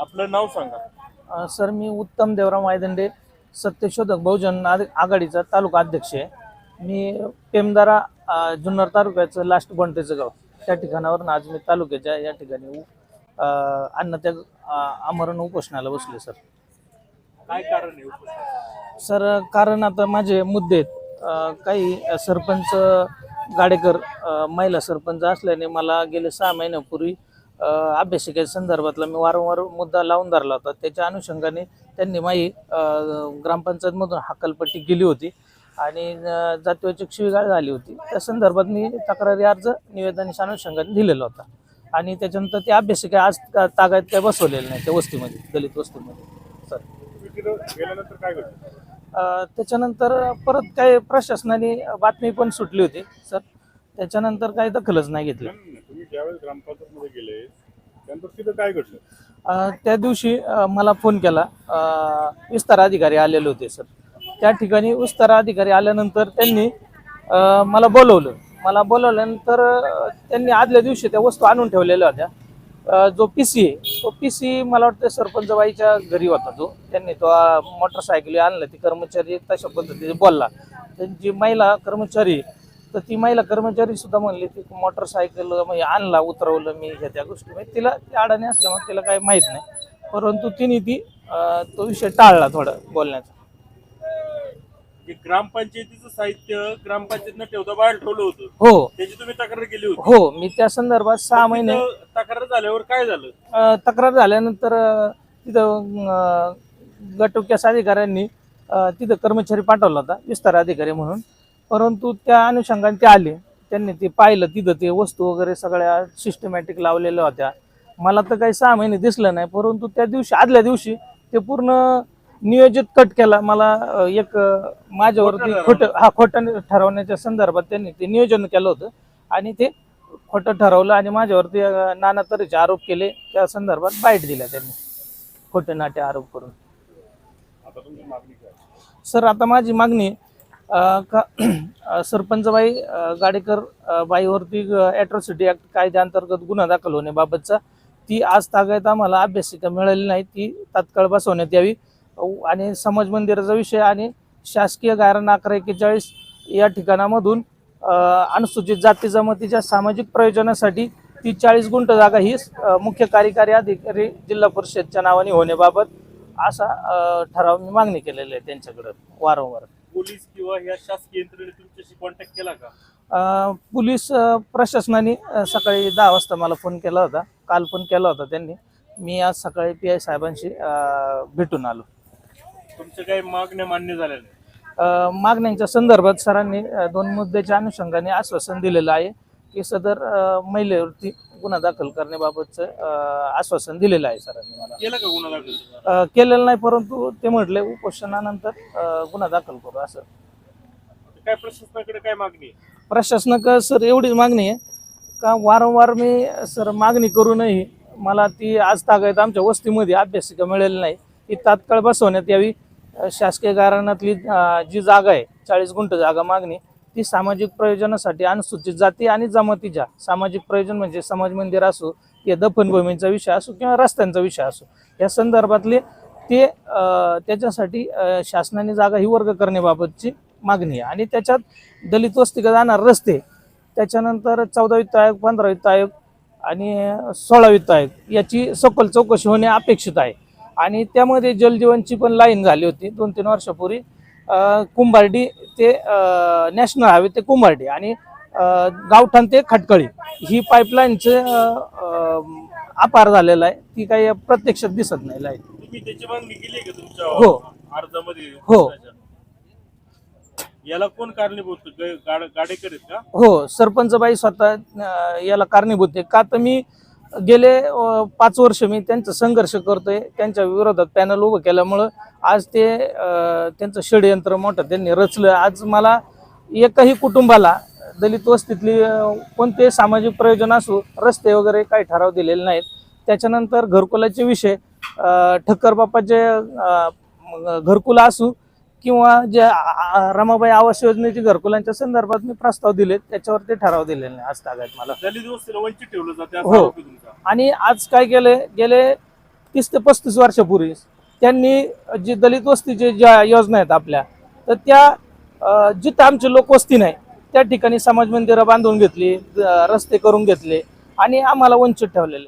आपलं नाव सांगा. अ, सर मी उत्तम देवराव मायदंडे सत्यशोधक बहुजन आघाडीचा तालुका अध्यक्ष आहे. मी पेमदारा अ, जुन्नर तालुक्याचं लास्ट बंटेचं गाव. त्या ठिकाणावरून आज मी तालुक्याच्या या ठिकाणी उ- अ, अन्नत्याग अ, आमरण उपोषणाला बसले सर. काय कारण आहे उपोषणाचं? सर कारण आता माझे मुद्दे आहेत. अ, काही सरपंच गाडेकर अ, महिला सरपंच असल्याने मला गेले सहा महिन्यापूर्वी अभ्यासिकेच्या अभ्यासिके संदर्भातला मी वारंवार मुद्दा लावून धरला होता. त्याच्या अनुषंगाने त्यांनी माझी ग्रामपंचायतमधून हकालपट्टी केली होती आणि अ, जातीवाचक शिवीगाळ झाली होती. त्या संदर्भात मी तक्रारी अर्ज निवेदनाच्या अनुषंगाने दिलेला होता. आणि त्याच्यानंतर ते अभ्यासिके आज तागायत काय बसवलेलं नाही त्या वस्तीमध्ये दलित वस्तीमध्ये. सर. त्याच्यानंतर परत काही प्रशासनाने बातमी पण सुटली होती सर. त्याच्यानंतर काही दखलच नाही घेतली. ज्यावेळेस ग्रामपंचायतमध्ये गेले त्यानंतर तिथं काय घडलं? अ, त्या दिवशी अ, मला फोन केला. अ, विस्तार अधिकारी आलेले होते सर. त्या ठिकाणी विस्तार अधिकारी आल्यानंतर त्यांनी अ, मला बोलवलं. मला बोलवल्यानंतर अ, त्यांनी आदल्या दिवशी त्या वस्तू आणून ठेवलेल्या होत्या. अ, जो पी सी आहे तो पी सी मला वाटतं सरपंचबाईच्या घरी होता तो. त्यांनी तो अ, मोटरसायकल आणला ती कर्मचारी तशा पद्धतीने बोलला. त्यांची महिला कर्मचारी तर ती महिला कर्मचारी सुद्धा म्हणली ती मोटरसायकल म्हणजे आणला उतरवलं मी ह्या त्या गोष्टी. म्हणजे तिला ती अडाणी असल्यामुळे तिला काही माहीत नाही. परंतु तिने ती अं, तो विषय टाळला थोडा बोलण्याचा. की ग्रामपंचायतीचं साहित्य ग्रामपंचायतीनं ठेवता बाहेर ठेवलं होतं. हो. त्याची तुम्ही तक्रार केली होती. हो मी त्या संदर्भात सहा महिने तिथं तक्रार झाल्यावर काय झालं? अं, तक्रार झाल्यानंतर अं, तिथं अं, गटविकास अधिकाऱ्यांनी अं, तिथं कर्मचारी पाठवला होता विस्तार अधिकारी म्हणून. परंतु त्या अनुषंगाने ते आले. त्यांनी ते पाहिलं तिथं ते वस्तू वगैरे सगळ्या सिस्टमॅटिक लावलेल्या होत्या. मला तर काही सहा महिने दिसलं नाही परंतु त्या दिवशी आदल्या दिवशी ते पूर्ण नियोजित कट केला. मला एक माझ्यावरती खोटं हा खोटं ठरवण्याच्या संदर्भात त्यांनी ते नियोजन केलं होतं. आणि ते खोटं ठरवलं आणि माझ्यावरती नाना तऱ्हेचे आरोप केले. त्या संदर्भात बाईट दिल्या त्यांनी. खोटे नाटे आरोप करून. सर आता माझी मागणी का सरपंचबाई गाडेकर बाईवरती ॲट्रॉसिटी ॲक्ट कायद्याअंतर्गत गुन्हा दाखल होण्याबाबतचा ती आज तागायत आम्हाला अभ्यासिका मिळाली नाही ती तात्काळ बसवण्यात यावी. आणि समाज मंदिराचा विषय आणि शासकीय गायरान अकरा एक्केचाळीस या ठिकाणामधून अनुसूचित जाती जमातीच्या सामाजिक प्रयोजनासाठी ती चाळीस गुंठ जागा ही मुख्य कार्यकारी अधिकारी जिल्हा परिषदच्या नावाने होण्याबाबत असा ठराव मी मागणी केलेली आहे त्यांच्याकडं वारंवार. पोलीस किंवा ह्या शासकीय यंत्रणेने तुमच्याशी कॉन्टॅक्ट केला का? अं, पोलीस अं, प्रशासनाने अं, सकाळी दहा वाजता मला फोन केला होता. काल पण केला होता त्यांनी. मी आज सकाळी पी आय साहेबांशी अं, भेटून आलो. तुमच्या काही मागण्या मान्य झाल्या नाही? अं, मागण्यांच्या संदर्भात सरांनी अं, दोन मुद्द्याचे अनुषंगाने आश्वासन दिलेलं आहे. की सदर महिलेवरती गुन्हा दाखल करण्याबाबतचं आश्वासन दिलेलं आहे सरांनी मला. केलं का गुन्हा दाखल? अं, केलेलं नाही परंतु ते म्हटले उपोषणानंतर अं, गुन्हा दाखल करू असं. काय प्रशासनाकडे काय मागणी आहे? प्रशासनाक सर एवढीच मागणी आहे का वारंवार मी सर मागणी करूनही मला ती आज तागायत आमच्या वस्तीमध्ये अभ्यासिका मिळेल नाही. ती तात्काळ बसवण्यात यावी. अ, शासकीय गाराणातली अ, जी जागा आहे चाळीस गुंठ जागा मागणी ती सामाजिक प्रयोजनासाठी अनुसूचित जाती आणि जमातीच्या सामाजिक प्रयोजन म्हणजे समाज मंदिर असो या दफनभूमींचा विषय असो किंवा रस्त्यांचा विषय असो. या संदर्भातले ते त्याच्यासाठी शासनाने जागा ही वर्ग करण्याबाबतची मागणी आहे. आणि त्याच्यात दलित वस्तीकडे जाणार रस्ते त्याच्यानंतर चौदा वित्त आयोग पंधरा वित्त आयोग आणि सोळा वित्त आयोग याची सखोल चौकशी होणे अपेक्षित आहे. आणि त्यामध्ये जलजीवनची पण लाईन झाली होती दोन तीन वर्षापूर्वी. कुंभारडी ते नॅशनल हायवे ते कुंभारडी आणि गावठाण ते खटकळी. ही पाईपलाईनचे अपार झालेला आहे. ती काही प्रत्यक्षात दिसत नाही तुमच्या हो. हो. याला कोण कारणीभूत? गाडेकर हो सरपंचबाई स्वतः अं, याला कारणीभूत आहे. का तर मी गेले पाच वर्ष मी त्यांचा संघर्ष करतोय. त्यांच्या विरोधात पॅनल उभं केल्यामुळं आज ते त्यांचं षडयंत्र मोठं त्यांनी रचलं. आज मला एकही कुटुंबाला दलित वस्तीतली कोणते सामाजिक प्रयोजन असू रस्ते वगैरे काही ठराव दिलेले नाहीत. त्याच्यानंतर घरकुलाचे विषय ठक्करबापाचे ठक्कर घरकुल असू किंवा जे रमाबाई आवास योजनेची घरकुलांच्या संदर्भात मी प्रस्ताव दिले त्याच्यावर ते ठराव दिलेले नाही आज तागायत मला. दलित वस्तीला वंचित ठेवलं जाते हो. आणि आज काय केलंय गेले तीस ते पस्तीस वर्षापूर्वी त्यांनी जी दलित वस्तीचे ज्या योजना आहेत आपल्या तर त्या जिथं आमची लोकवस्ती नाही त्या ठिकाणी समाज मंदिरं बांधून घेतली रस्ते करून घेतले आणि आम्हाला वंचित ठेवलेले.